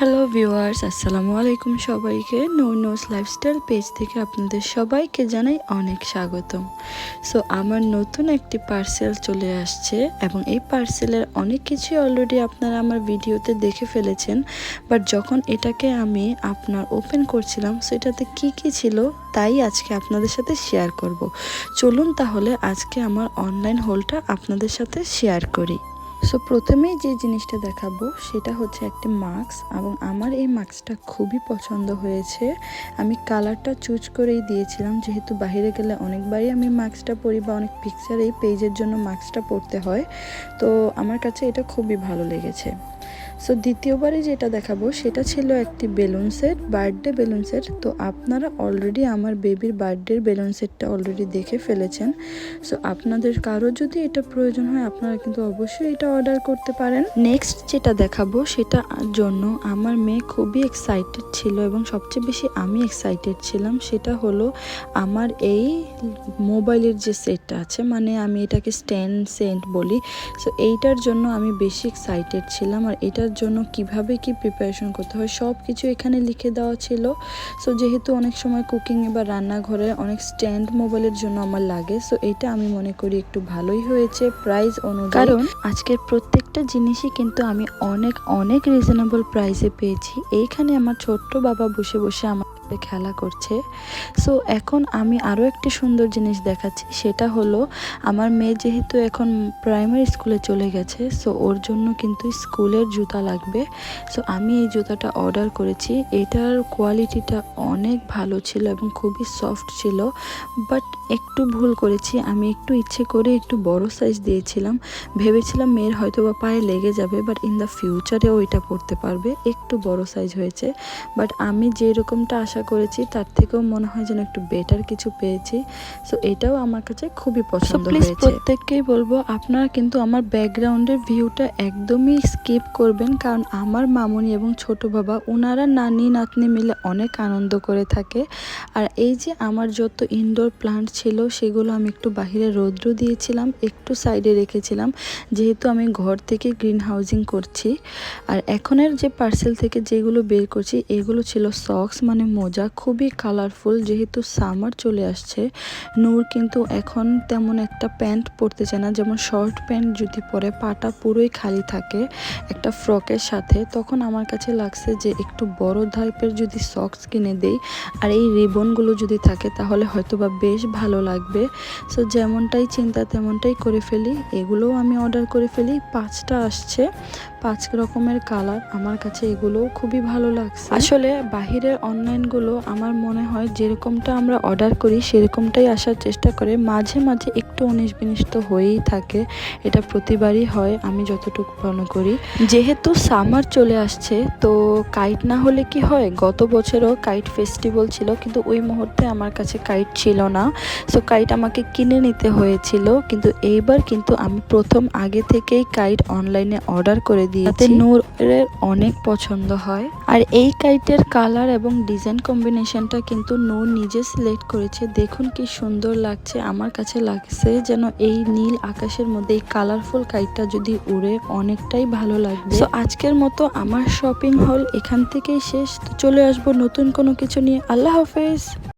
Hello viewers আসসালামু আলাইকুম সবাইকে নো নোস লাইফস্টাইল পেজ থেকে আপনাদের সবাইকে জানাই অনেক স্বাগতম। সো আমার নতুন একটি পার্সেল চলে আসছে এবং এই পার্সেলের অনেক কিছুই অলরেডি আপনারা আমার ভিডিওতে দেখে ফেলেছেন বাট যখন এটাকে আমি আপনার ওপেন করছিলাম সেটাতে কি কি ছিল তাই আজকে আপনাদের সাথে শেয়ার করব। চলুন তাহলে আজকে আমার অনলাইন হোলটা আপনাদের সাথে শেয়ার করি। সো প্রথমেই যে জিনিসটা দেখাবো, সেটা হচ্ছে একটি মাস্ক এবং আমার এই মাস্কটা খুবই পছন্দ হয়েছে। আমি কালারটা চুজ করেই দিয়েছিলাম, যেহেতু বাহিরে গেলে অনেকবারই আমি মাস্কটা পরি বা অনেক পিকচার এই পেজের জন্য মাস্কটা পরতে হয়। তো আমার কাছে এটা খুবই ভালো লেগেছে। সো দ্বিতীয়বারে যেটা দেখাবো, সেটা ছিল একটি balloon set birthday balloon set তো আপনারা অলরেডি আমার বেবির বার্থডের বেলুন সেটটা অলরেডি দেখে ফেলেছেন। সো আপনাদের কারও যদি এটা প্রয়োজন হয়, আপনারা কিন্তু অবশ্যই এটা অর্ডার করতে পারেন। নেক্সট যেটা দেখাবো সেটা জন্য আমার মেয়ে খুবই এক্সাইটেড ছিল এবং সবচেয়ে বেশি আমি এক্সাইটেড ছিলাম, সেটা হলো আমার এই মোবাইলের যে সেটটা আছে মানে আমি এটাকে স্ট্যান্ড সেন্ট বলি। সো এইটার জন্য আমি বেশি এক্সাইটেড ছিলাম আর এটার জন্য কীভাবে কি প্রিপারেশন করতে হয় সব কিছু এখানে লিখে দেওয়া ছিল। সো যেহেতু অনেক সময় কুকিংয়ে বা রান্নাঘরে অনেক স্ট্যান্ড মোবাইলের জন্য আমার লাগে সো এটা আমি মনে করি একটু ভালোই হয়েছে প্রাইস অনুযায়ী। কারণ আজকের প্রত্যেকটা জিনিসই কিন্তু আমি অনেক অনেক রিজনেবল প্রাইসে পেয়েছি। এইখানে আমার ছোট্ট বাবা বসে বসে আমার খেলা করছে। সো এখন আমি আরও একটি সুন্দর জিনিস দেখাচ্ছি, সেটা হলো আমার মেয়ে যেহেতু এখন প্রাইমারি স্কুলে চলে গেছে সো ওর জন্য কিন্তু স্কুলের জুতা লাগবে। সো আমি এই জুতাটা অর্ডার করেছি। এটার কোয়ালিটিটা অনেক ভালো ছিল এবং খুবই সফট ছিল বাট একটু ভুল করেছি। আমি একটু ইচ্ছে করে একটু বড় সাইজ দিয়েছিলাম। ভেবেছিলাম মেয়ের হয়তো বা পায়ে লেগে যাবে বাট ইন দ্য ফিউচারে ওইটা পড়তে পারবে। একটু বড় সাইজ হয়েছে বাট আমি যে রকমটা আশা করেছি তার থেকেও মনে হয় যেন একটু বেটার কিছু পেয়েছি। সো এটাও আমার কাছে খুবই পছন্দ হয়েছে। প্রত্যেককেই বলব আপনারা কিন্তু আমার ব্যাকগ্রাউন্ডের ভিউটা একদমই স্কিপ করবেন কারণ আমার মামুনি এবং ছোট বাবা ওনারা নানি নাতনি মিলে অনেক আনন্দ করে থাকে। আর এই যে আমার যত ইনডোর প্লান্ট ছিল সেগুলো আমি একটু বাহিরে রৌদ্র দিয়েছিলাম একটু সাইডে রেখেছিলাম যেহেতু আমি ঘর থেকে গ্রিন হাউজিং করছি। আর এখনের যে পার্সেল থেকে যেগুলো বের করছি এগুলো ছিল সক্স মানে মোজা খুবই কালারফুল যেহেতু সামার চলে আসছে। নূর কিন্তু এখন তেমন একটা প্যান্ট পরতে চায় না, যেমন শর্ট প্যান্ট যদি পরে, পাটা পুরোই খালি থাকে একটা ফ্রকের সাথে। তখন আমার কাছে লাগছে যে একটু বড় ধাইপের যদি সক্স কিনে দেই, আর এই রিবনগুলো যদি থাকে, তাহলে হয়তো বা বেশ ভালো লাগবে। সো যেমনটাই চিন্তা তেমনটাই করে ফেলি। এগুলোও আমি অর্ডার করে ফেলি। পাঁচটা আসছে। পাঁচ রকমের কালার আমার কাছে এগুলোও খুবই ভালো লাগছে। আসলে বাহিরের অনলাইনগুলো আমার মনে হয় যেরকমটা আমরা অর্ডার করি, সেরকমটাই আসার চেষ্টা করে। মাঝে মাঝে একটু উনিশ বিনিশ তো হয়েই থাকে, এটা প্রতিবারই হয়, আমি যতটুকু মনে করি। যেহেতু সামার চলে আসছে, তো কাইট না হলে কি হয়? গত বছরও কাইট ফেস্টিভ্যাল ছিল, কিন্তু ওই মুহূর্তে আমার কাছে কাইট ছিল না। সো কাইট আমাকে কিনে নিতে হয়েছিল, কিন্তু এইবার কিন্তু আমি প্রথম আগে থেকেই কাইট অনলাইনে অর্ডার করে দিয়েছি। নূরের অনেক পছন্দ হয়। আর এই কাইটের কালার এবং ডিজাইন কম্বিনেশনটা কিন্তু নূর নিজে সিলেক্ট করেছে। দেখুন কি সুন্দর লাগছে। আমার কাছে লাগছে যেন এই নীল আকাশের মধ্যে এই কালারফুল কাইটটা যদি উড়ে, অনেকটাই ভালো লাগবে। তো আজকের মতো আমার শপিং হল এখান থেকেই শেষ। চলে আসব নতুন কোনো কিছু নিয়ে। আল্লাহ হাফেজ।